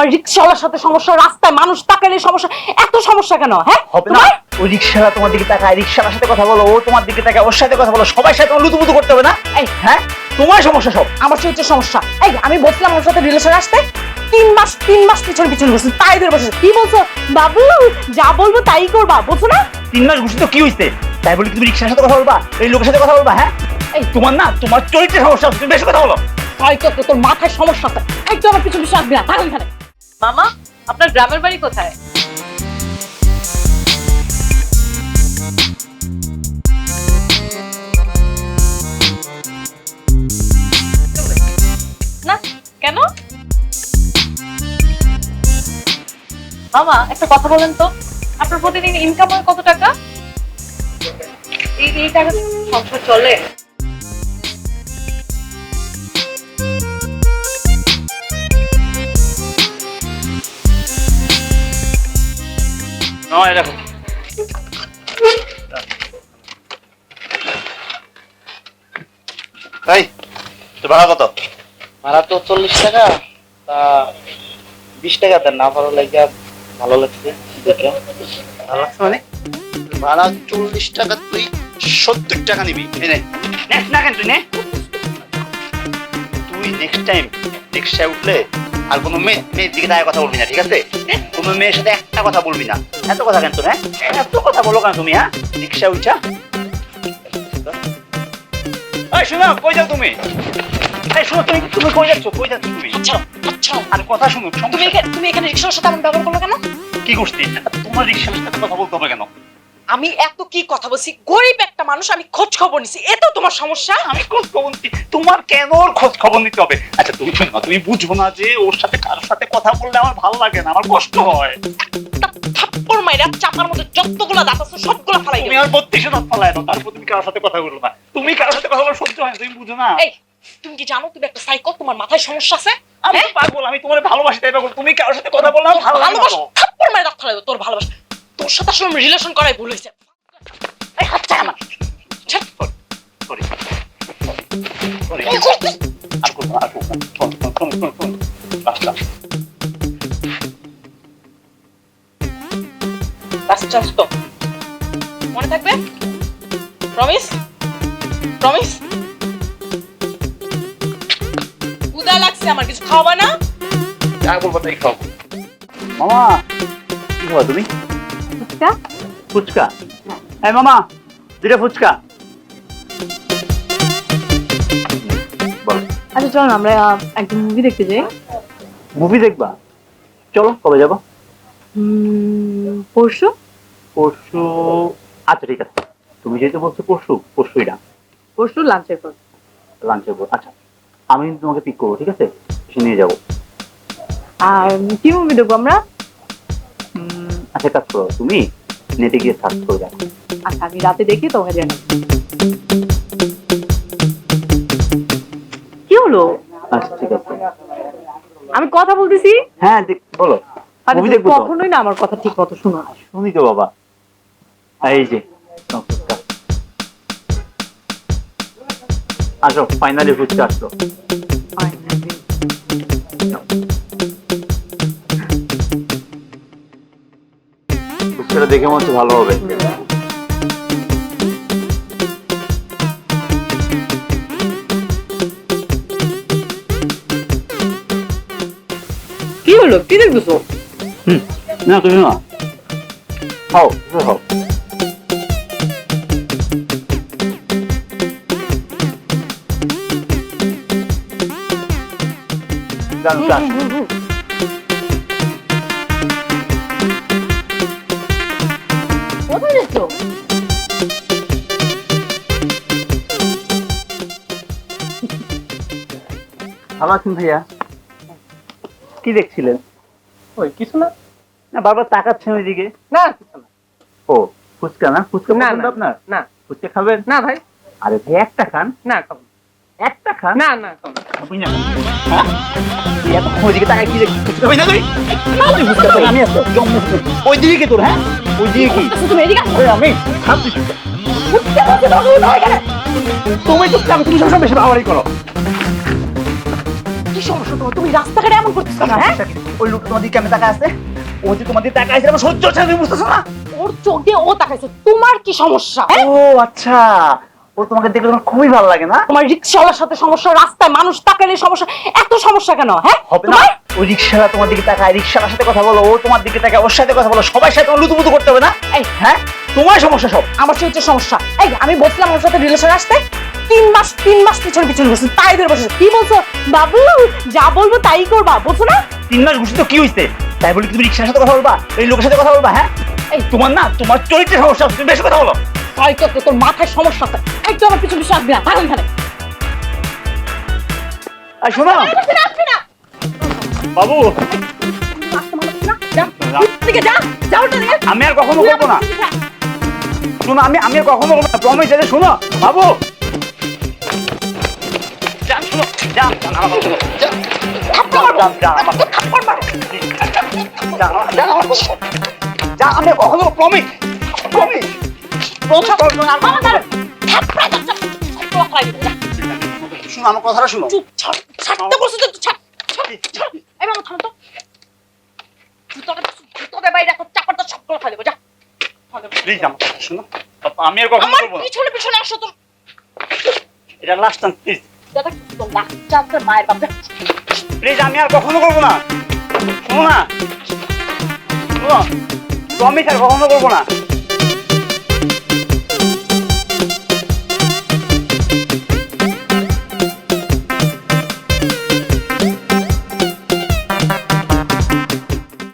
তোমার রিক্সাওয়ালার সাথে সমস্যা রাস্তায় মানুষ তাকালে সমস্যা এত সমস্যা কেন হ্যাঁ? হবে না? ওই রিক্সাওয়ালা তোমার দিকে তাকায় রিক্সাওয়ালার সাথে কথা বলো ও তোমার দিকে তাকায় ওর সাথে কথা বলো সবাই সাথে লুতুপুতু করতে হবে না? এই। হ্যাঁ? তোমার সমস্যা সব। আমার সাথে হচ্ছে সমস্যা। এই আমি বলছিলাম ওর সাথে রিলেশন আসতে তিন মাস তিন মাস পিছনে পিছনে বসে তাই ধরে বসে কি বলছো? বাবু যা বলব তাই করবা বলছো না? তিন মাস ঘুষি তো কি হইছে? তাই বলি তুমি রিক্সার সাথে কথা বলবা? এই লোকের সাথে কথা বলবা হ্যাঁ? এই। তোমার না তোমার চরিত্রের সমস্যা তুমি বেশি কথা বলো। হয়তো তো তোর মাথায় সমস্যা আছে। একটু আমার পিছনে পিছনে আসবি না থাক এখানে মামা, আপনার গ্রামের বাড়ি কোথায়? না, কেন? মামা, একটা কথা বলেন তো। আপনার প্রতিদিন ইনকাম হয় কত টাকা? এই টাকা সংসার চলে। নয় দেখো। এই তো ভাড়া কত? ভাড়া তো চল্লিশ টাকা তা বিশ টাকা দেন না ভালো লাগে ভালো লাগছে দেখে। ভালো লাগছে মানে ভাড়া চল্লিশ টাকা তুই সত্তর টাকা নিবি। এই নেক্সট না কেন তুই নে। তুই নেক্সট টাইম রিক্সায় উঠলে আর কোনো মেয়ে মেয়ের দিকে তাই কথা বলবি না ঠিক আছে? কোনো মেয়ের সাথে একটা কথা বলবি না। এত কথা কেন হ্যাঁ? এত কথা বলো কেন তুমি হ্যাঁ? রিক্সায় উঠা। এই শোনো কই যাও তুমি? এই শোনো তুমি তুমি কই যাচ্ছ? কই যাচ্ছ তুমি? আচ্ছা আচ্ছা। আর কথা শুনো তুমি এখানে তুমি এখানে রিক্সার সাথে আমার ব্যবহার করল কেন? কি করছি তোমার রিক্সার সাথে কথা বলতে হবে কেন? আমি এত কি কথা বলছি? গরিব একটা মানুষ আমি খোঁজ খবর নিছি এত তোমার সমস্যা। আমি খোঁজ খবর নিচ্ছি। তোমার কেন ওর খোঁজ খবর নিতে হবে? আচ্ছা তুমি শোনো না, তুমি বুঝব না যে ওর সাথে কারোর সাথে কথা বললে আমার ভালো লাগে না আমার কষ্ট হয়। থাপ্পড় মাইরা চাপার মধ্যে যতগুলো দাঁত আছে সবগুলো ফালাই তুমি আর বত্রিশে দাঁত ফালায় না তারপর তুমি কারোর সাথে কথা বলো না। তুমি কারোর সাথে কথা বলা সহ্য হয় তুমি বুঝো না। এই তুমি কি জানো তুমি একটা সাইকো তোমার মাথায় সমস্যা আছে? আমি তো পাগল আমি তোমার ভালোবাসি তাই পাগল তুমি কারোর সাথে কথা বললে ভালো ভালোবাসা। থাপ্পড় মাইরা দাঁত ফালাই তোর ভালোবাসা। তোর সাথে আসলে রিলেশন করাই ভুল হয়েছে। এই হাত ছাড় আমার? আর করব আর করব তো মনে থাকবে? প্রমিস প্রমিস উদা লাগছে আমার কিছু খাওয়াবা না? যা বলব তাই খাব। মামা কি তুমি? ফুচকা? এই মামা দুটা ফুচকা। আচ্ছা চলো না আমরা একদিন মুভি দেখতে যাই। মুভি দেখবা? চলো কবে যাব? পরশু। পরশু আচ্ছা ঠিক আছে। তুমি যেহেতু বলছো পরশু পরশুই না। পরশু লাঞ্চের পর। লাঞ্চের পর আচ্ছা। আমি কিন্তু তোমাকে পিক করব ঠিক আছে? এসে নিয়ে যাব। আর কি মুভি দেখব আমরা? আচ্ছা কাজ করো তুমি নেটে গিয়ে সার্চ করে দেখো। আচ্ছা আমি রাতে দেখি তোমাকে জানাব কি হলো? আচ্ছা ঠিক আছে। আমি কথা বলতেছি? হ্যাঁ বলো। কখনোই না আমার কথা ঠিক মতো শুনো না। শুনি তো বাবা। এই যে। আসো ফাইনালি ফুচকা আসলো দেখে মনে হচ্ছে ভালো হবে। কি হলো? কি দেখতেছো? হুম না তুমি না খাও খাও। ডান ডান। ভালো আছেন ভাইয়া? কি দেখছিলেন? ওই কিছু না। না বারবার তাকাচ্ছেন ওইদিকে। না কিছু না। ও ফুচকা না? ফুচকা না, আপনার? না। ফুচকা খাবেন? না ভাই। আরে ভাই একটা খান। না খাব একটা খান? না না খাব না। হ্যাঁ? ওইদিকে তাকাই কি দেখছিস খাবি না তুই আমি ওই দিকে তোর হ্যাঁ? ওই দিকে কি? তুমি এদিকে। আমি। খাচ্ছি তুমি সবসময় বেশি বাড়াবাড়ি করো। কি কি সমস্যা তোমার? তুমি রাস্তাঘাটে এমন করতেছো না হ্যাঁ? ওই লোক তোমার দিকে আমি তাকায় আছে। ও যে তোমার দিকে তাকায় আছে আমার সহ্য হচ্ছে তুমি বুঝতেছো না? ওর চোখ দিয়ে ও তাকাইছে। তোমার কি সমস্যা হ্যাঁ? ও আচ্ছা। ও তোমাকে দেখলে তোমার খুবই ভালো লাগে না? তোমার রিক্সাওয়ালার সাথে সমস্যা রাস্তায় মানুষ তাকালে সমস্যা এত সমস্যা কেন হ্যাঁ? হবে না। ওই রিক্সাওয়ালা তোমার দিকে তাকায় রিক্সাওয়ালার সাথে কথা বলো ও তোমার দিকে তাকায় ওর সাথে কথা বলো সবার সাথে লুতুপুতু করতে হবে না? এই। হ্যাঁ? তোমার সমস্যা সব। আমার হচ্ছে সমস্যা। এই আমি বলছিলাম ওর সাথে রিলেশন আসতে। তিন মাস তিন মাস পিছনে পিছনে বসে তাই ধরে বসে কি বলছো? বাবু যা বলব তাই করবা বলছো না? তিন মাস ঘুষি তো কি হইছে? তাই বলি তুমি রিক্সার সাথে কথা বলবা? এই লোকের সাথে কথা বলবা হ্যাঁ? এই। তোমার না তোমার চরিত্রের সমস্যা আছে, তুমি বেশি কথা বলো। তাই তো তোর মাথায় সমস্যা আছে। একটু আমার পিছনে পিছনে আসবি না থাকুন এখানে আর শোনো। না। বাবু। আমি আর কখনো করব না। শোনো আমি আমি আর কখনো করব না। প্রমিস শোনো। বাবু। আমি কখনো প্রমিস প্রমিস। শোনো আমার কথাটা শোনো ছাড়তে বলছি তো ছাড় ছাড়, ছাড়। এই মামা থামো তো জুতোটা জুতোটা বাইরে রাখো চাপাটা সব করে খাই যা প্লিজ আমার কথা শোনো আমি আর কখনো আমার না পিছনে পিছনে আসো এটা লাস্ট টাইম প্লিজ বাচ্চা মায়ের প্লিজ আমি আর কখনো করব না। শোনো না। শোনো। আমি আর কখনো করব না।